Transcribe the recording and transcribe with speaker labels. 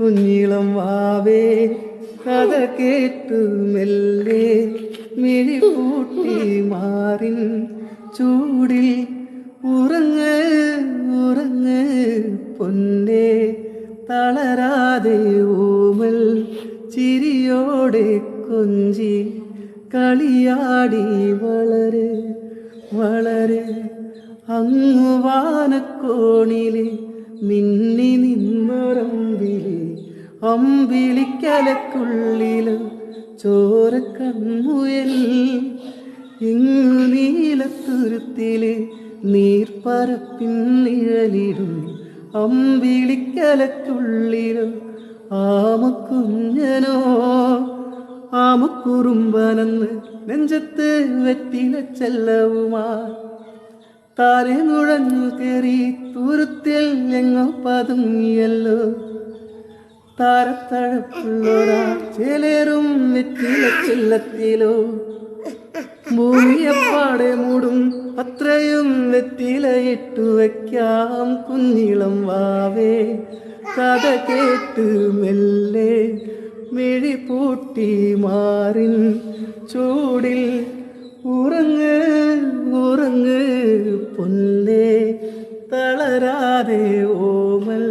Speaker 1: കുഞ്ഞിളം വാവേ കഥ കേട്ടു മെല്ലെ. മിഴി പൂട്ടി മാറിൻ ചൂടിൽ ഉറങ്ങ് ഉറങ്ങ് പൊന്നേ. തളരാതെ ഓമൽ ചിരിയോടെ കൊഞ്ചി കളിയാടി വളരെ വളരെ. അങ്ങു വാനക്കോണിലെ മിന്നി നിന്നൊരമ്പിളി അമ്പിളിക്കലക്കുള്ളിൽ ചോര കൺമുയൽ ഇങ്ങു നീലത്തുരുത്തിലെ നീർപ്പരപ്പിൻ നിഴലിടും. അമ്പിളിക്കലക്കുള്ളിലും ആമക്കുഞ്ഞനോ. ആമക്കുറുമ്പനെന്ന് നെഞ്ചത്ത് വെറ്റില ചെല്ലവുമാ. താരെ നുഴഞ്ഞു കയറി തുരുത്തിൽ ഞങ്ങൾ പതുങ്ങിയല്ലോ. താരത്തഴപ്പുള്ളൊരാ ചേലേറും വെറ്റില ചെല്ലത്തിലോ. ഭൂമിയപ്പാടെ മൂടും അത്രയും വെറ്റിലയിട്ടു വയ്ക്കാം കുഞ്ഞിളം വാവേ. കഥ കേട്ട് മെല്ലെ മിഴി പൂട്ടി മാറിൻ ചൂടിൽ ഉറങ്ങ് ഉറങ്ങ് പൊന്നേ. തളരാതെ ഓമൽ